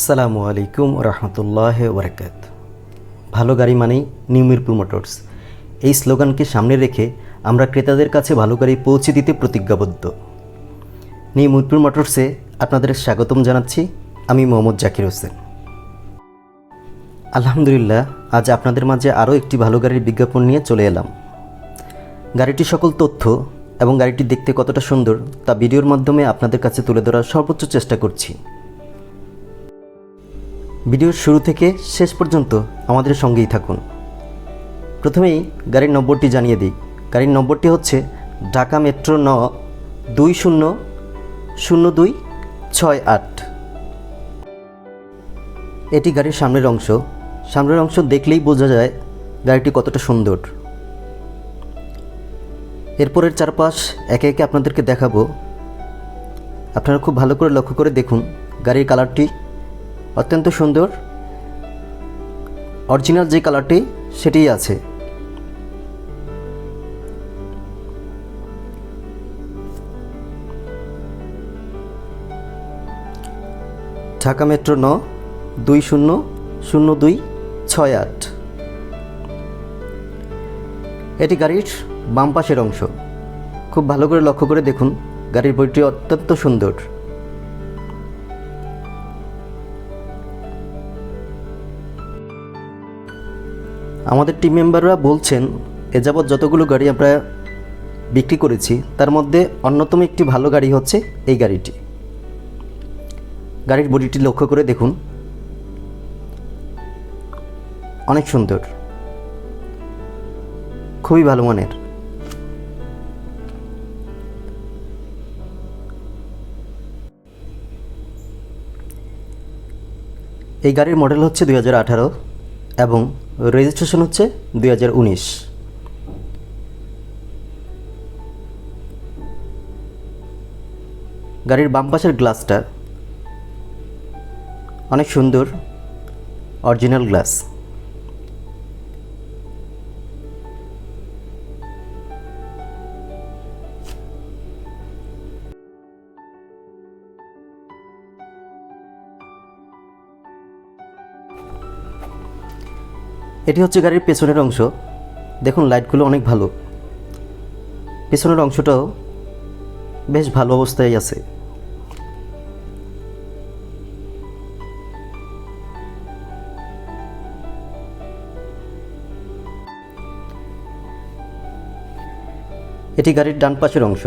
আসসালামু আলাইকুম রহমতুল্লাহ ওবরাকাত ভালো গাড়ি মানেই নিউ মিরপুর মোটরস এই স্লোগানকে সামনে রেখে আমরা ক্রেতাদের কাছে ভালো গাড়ি পৌঁছে দিতে প্রতিজ্ঞাবদ্ধ। নিউ মিরপুর মোটরসে আপনাদের স্বাগতম জানাচ্ছি আমি মোহাম্মদ জাকির হোসেন। আলহামদুলিল্লাহ, আজ আপনাদের মাঝে আরও একটি ভালো গাড়ির বিজ্ঞাপন নিয়ে চলে এলাম। গাড়িটি সকল তথ্য এবং গাড়িটি দেখতে কতটা সুন্দর তা ভিডিওর মাধ্যমে আপনাদের কাছে তুলে ধরার সর্বোচ্চ চেষ্টা করছি। ভিডিওর শুরু থেকে শেষ পর্যন্ত আমাদের সঙ্গেই থাকুন। প্রথমেই গাড়ির নম্বরটি জানিয়ে দিই। গাড়ির নম্বরটি হচ্ছে ঢাকা মেট্রো ন দুই শূন্য শূন্য দুই ছয় আট। এটি গাড়ির সামনের অংশ। সামনের অংশ দেখলেই বোঝা যায় গাড়িটি কতটা সুন্দর। এরপরের চারপাশ একে একে আপনাদেরকে দেখাবো। আপনারা খুব ভালো করে লক্ষ্য করে দেখুন গাড়ির কালারটি অত্যন্ত সুন্দর। অরিজিনাল যে কালারটি, সেটিই আছে। ঢাকা মেট্রো ন, দুই শূন্য শূন্য দুই, ছয় আট। এটি গাড়ির বাম পাশের অংশ। খুব ভালো করে লক্ষ্য করে দেখুন, গাড়ির বইটি অত্যন্ত সুন্দর। আমাদের টিম মেম্বাররা বলছেন, এ যাবৎ যতগুলো গাড়ি আমরা বিক্রি করেছি, তার মধ্যে অন্যতম একটি ভালো গাড়ি হচ্ছে এই গাড়িটি। গাড়ির বডিটি লক্ষ্য করে দেখুন। অনেক সুন্দর। খুবই ভালো মানের। এই গাড়ির মডেল হচ্ছে দুই হাজার আঠারো এবং রেজিস্ট্রেশন হচ্ছে দুই হাজার উনিশ। গাড়ির বাম পাশের গ্লাসটা অনেক সুন্দর অরিজিনাল গ্লাস এটি হচ্ছে গাড়ির পেছনের অংশ। দেখুন লাইটগুলো অনেক ভালো। পেছনের অংশটাও বেশ ভালো অবস্থায় আছে। এটি গাড়ির ডান পাশের অংশ।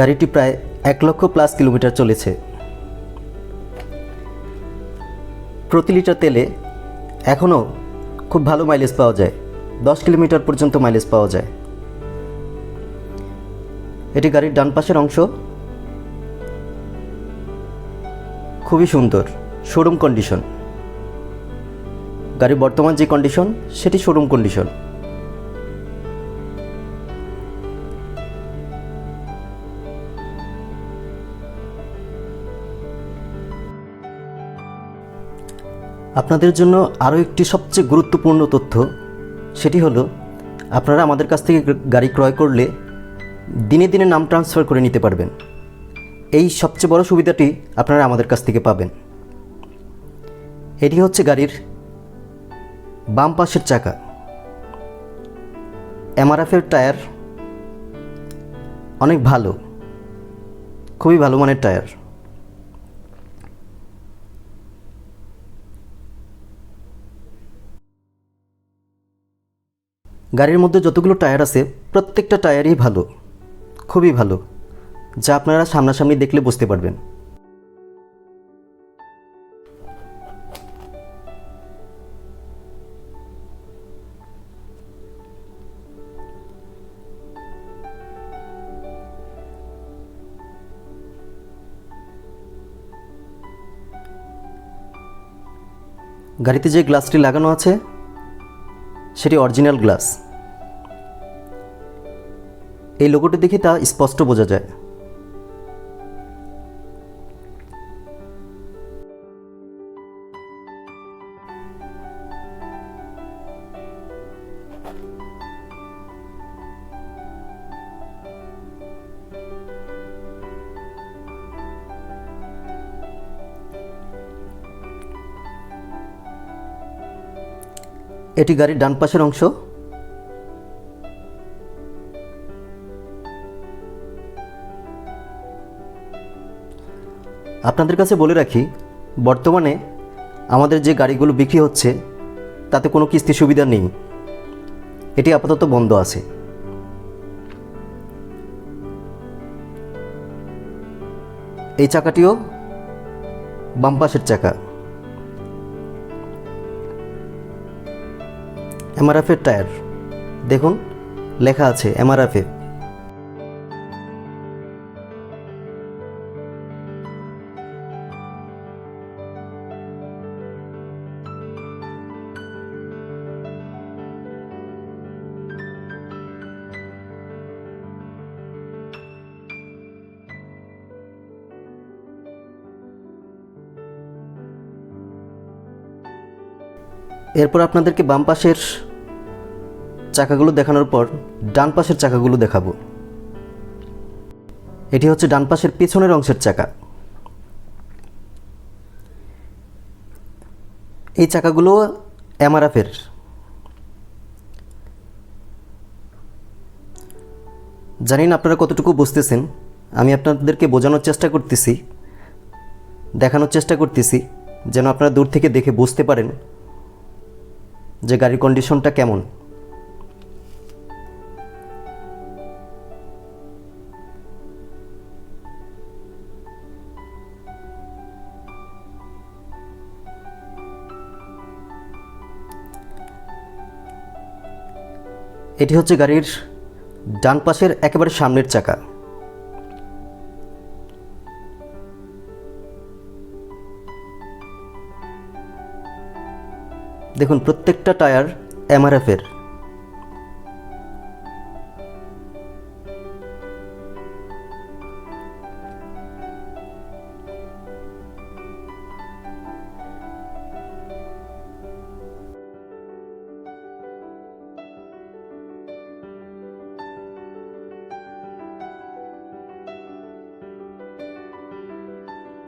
গাড়িটি প্রায় এক লক্ষ প্লাস কিলোমিটার চলেছে। প্রতি লিটার তেলে এখনও খুব ভালো মাইলেজ পাওয়া যায়। দশ কিলোমিটার পর্যন্ত মাইলেজ পাওয়া যায়। এটি গাড়ির ডান পাশের অংশ। খুবই সুন্দর। শোরুম কন্ডিশন গাড়ির বর্তমান যে কন্ডিশন সেটি শোরুম কন্ডিশন আপনাদের জন্য আরও একটি সবচেয়ে গুরুত্বপূর্ণ তথ্য, সেটি হলো, আপনারা আমাদের কাছ থেকে গাড়ি ক্রয় করলে দিনে দিনে নাম ট্রান্সফার করে নিতে পারবেন। এই সবচেয়ে বড় সুবিধাটি আপনারা আমাদের কাছ থেকে পাবেন। এটি হচ্ছে গাড়ির বাম পাশের চাকা। এমআরএফের টায়ার অনেক ভালো, খুবই ভালো মানের টায়ার। গাড়ির মধ্যে যতগুলো টায়ার আছে, প্রত্যেকটা টায়ারই ভালো, খুবই ভালো, যা আপনারা সামনাসামনি দেখলে বুঝতে পারবেন। গাড়িতে যে গ্লাসটি লাগানো আছে সেটি অরিজিনাল গ্লাস। এই লোগোটি দেখে তা স্পষ্ট বোঝা যায়। এটি গাড়ির ডান পাশের অংশ। আপনাদের কাছে বলে রাখি, বর্তমানে আমাদের যে গাড়িগুলো বিক্রি হচ্ছে, তাতে কোনো কিস্তি সুবিধা নেই। এটি আপাতত বন্ধ আছে। এই চাকাটিও বাম পাশের চাকা। এমআরএফের টায়ার। দেখুন লেখা আছে এমআরএফে এরপর আপনাদেরকে বাম পাশের চাকাগুলো দেখানোর পর ডান পাশের চাকাগুলো দেখাবো। এটি হচ্ছে ডান পাশের পিছনের অংশের চাকা। এই চাকাগুলো এমআরএফের। জানি না আপনারা কতটুকু বুঝতেছেন, আমি আপনাদেরকে বোঝানোর চেষ্টা করতেছি, দেখানোর চেষ্টা করতেছি, যেন আপনারা দূর থেকে দেখে বুঝতে পারেন যে গাড়ির কন্ডিশনটা কেমন। এটি হচ্ছে গাড়ির ডান পাশের একেবারে সামনের চাকা। দেখুন প্রত্যেকটা টায়ার এমআরএফের।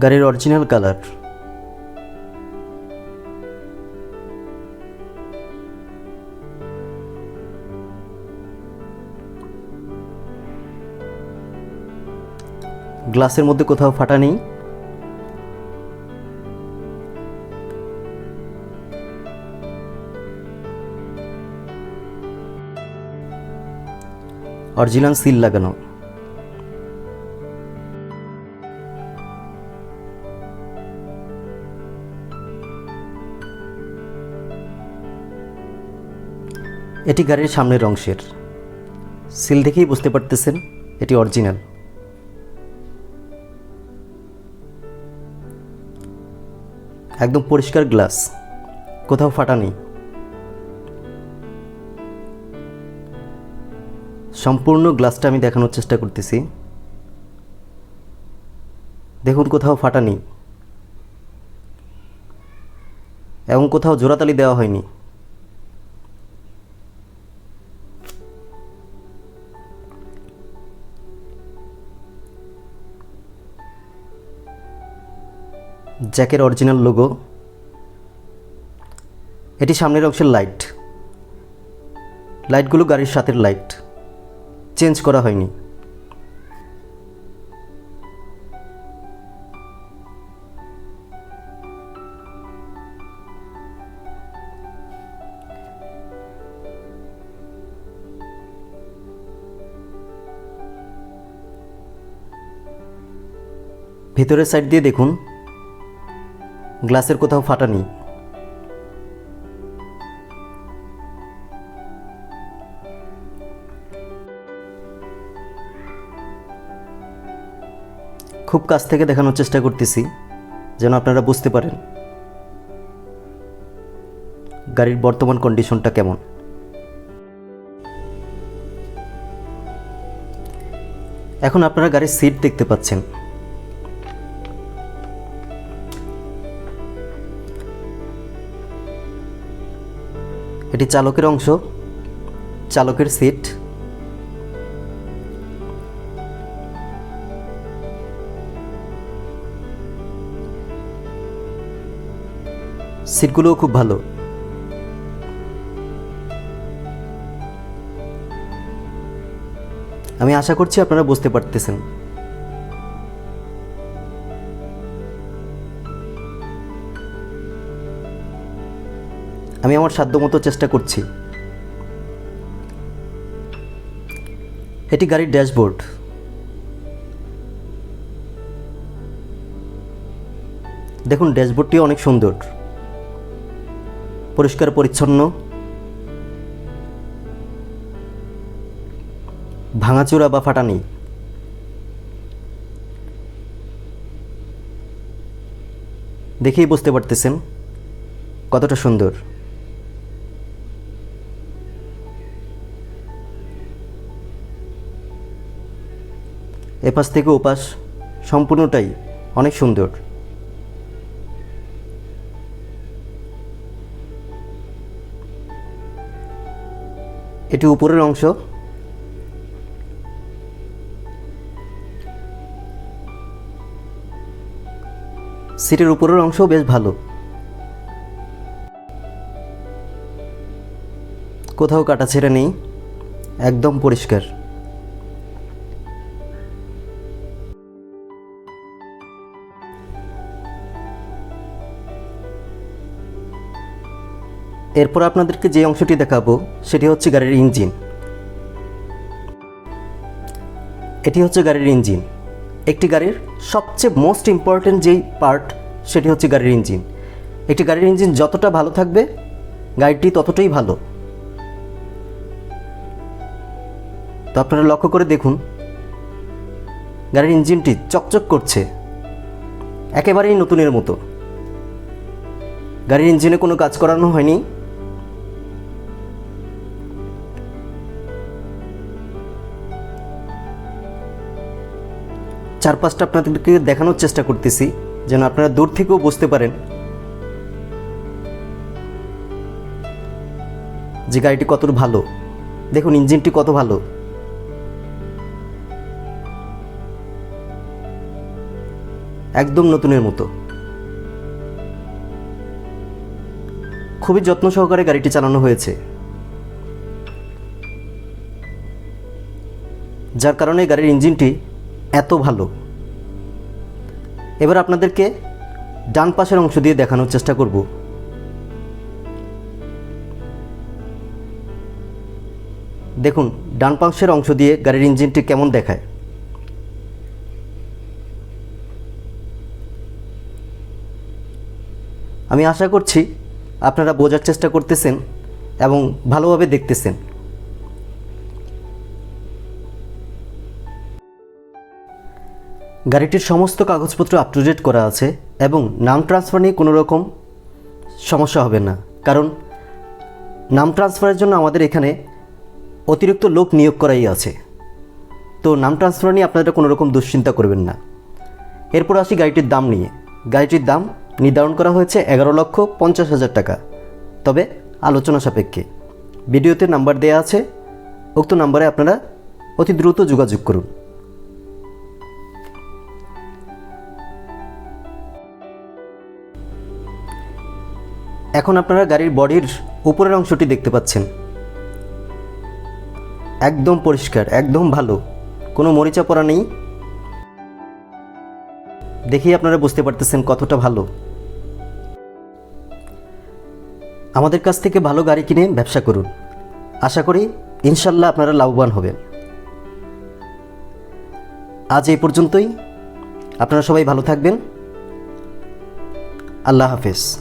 গাড়ির অরিজিনাল কালার গ্লাসের মধ্যে কোথাও ফাটা নেই। অরিজিনাল সিল লাগানো। এটি গাড়ির সামনের অংশের। সিল দেখেই বুঝতে পারতেছেন এটি অরিজিনাল। একদম পরিষ্কার গ্লাস, কোথাও ফাটা নেই। সম্পূর্ণ গ্লাসটা আমি দেখানোর চেষ্টা করতেছি। দেখুন, কোথাও ফাটা নেই। এবং কোথাও জোড়াতালি দেওয়া হয়নি। জ্যাকের অরিজিনাল লোগো। এটি সামনের অংশের লাইট। লাইটগুলো গাড়ির সাথের লাইট। চেঞ্জ করা হয়নি। ভিতরের সাইড দিয়ে দেখুন। গ্লাসের কোথাও ফাটা নেই খুব কাছ থেকে দেখানোর চেষ্টা করতেছি, যেন আপনারা বুঝতে পারেন। গাড়ির বর্তমান কন্ডিশনটা কেমন। এখন আপনারা গাড়ির সিট দেখতে পাচ্ছেন। এটি চালকের অংশ চালকের সিট সিটগুলোও খুব ভালো। আমি আশা করছি আপনারা বুঝতে পারতেছেন। আমি আমার সাধ্যমতো চেষ্টা করছি। এটি গাড়ির ড্যাশবোর্ড। দেখুন, ড্যাশবোর্ডটি অনেক সুন্দর। পরিষ্কার, পরিচ্ছন্ন। ভাঙাচোরা বা ফাটা নেই দেখেই বুঝতে পারতেছেন কতটা সুন্দর। এপাশ থেকে ওপাশ সম্পূর্ণটাই অনেক সুন্দর। এটি উপরের অংশ। সিটের উপরের অংশ বেশ ভালো। কোথাও কাটাছেড়া নেই, একদম পরিষ্কার। এরপর আপনাদেরকে যে অংশটি দেখাবো, সেটি হচ্ছে গাড়ির ইঞ্জিন। এটি হচ্ছে গাড়ির ইঞ্জিন। একটি গাড়ির সবচেয়ে মোস্ট ইম্পর্ট্যান্ট যেই পার্ট সেটি হচ্ছে গাড়ির ইঞ্জিন। একটি গাড়ির ইঞ্জিন যতটা ভালো থাকবে, গাড়িটি ততটাই ভালো। তো আপনারা লক্ষ্য করে দেখুন, গাড়ির ইঞ্জিনটি চকচক করছে। একেবারেই নতুনের মতো। গাড়ির ইঞ্জিনে কোনো কাজ করানো হয়নি। চারপাশটা আপনাদেরকে দেখানোর চেষ্টা করতেছি, যেন আপনারা দূর থেকেও বুঝতে পারেন। যে গাড়িটি কত ভালো? দেখুন, ইঞ্জিনটি কত ভালো। একদম নতুনের মতো। খুবই যত্ন সহকারে গাড়িটি চালানো হয়েছে। যার কারণে গাড়ির ইঞ্জিনটি এত ভালো। এবার আপনাদেরকে ডান পাশের অংশ দিয়ে দেখানোর চেষ্টা করব। দেখুন, ডান পাশের অংশ দিয়ে গাড়ির ইঞ্জিনটি কেমন দেখায়। আমি আশা করছি আপনারা বোঝার চেষ্টা করতেছেন এবং ভালোভাবে দেখতেছেন। গাড়িটির সমস্ত কাগজপত্র আপ টু ডেট করা আছে এবং নাম ট্রান্সফার নিয়ে কোনো রকম সমস্যা হবে না। কারণ নাম ট্রান্সফারের জন্য আমাদের এখানে অতিরিক্ত লোক নিয়োগ করাই আছে। তো নাম ট্রান্সফার নিয়ে আপনারা কোনো রকম দুশ্চিন্তা করবেন না। এরপর আসি গাড়িটির দাম নিয়ে। গাড়িটির দাম নির্ধারণ করা হয়েছে এগারো লক্ষ পঞ্চাশ হাজার টাকা। তবে আলোচনা সাপেক্ষে। ভিডিওতে নাম্বার দেওয়া আছে। উক্ত নাম্বারে আপনারা অতি দ্রুত যোগাযোগ করুন। এখন আপনারা গাড়ির বডির উপরের অংশটি দেখতে পাচ্ছেন। একদম পরিষ্কার, একদম ভালো। কোনো মরিচা পড়া নেই। দেখেই আপনারা বুঝতে পারতেছেন কতটা ভালো। আমাদের কাছ থেকে ভালো গাড়ি কিনে ব্যবসা করুন। আশা করি ইনশাল্লাহ আপনারা লাভবান হবেন। আজ এই পর্যন্তই। আপনারা সবাই ভালো থাকবেন। আল্লাহ হাফেজ।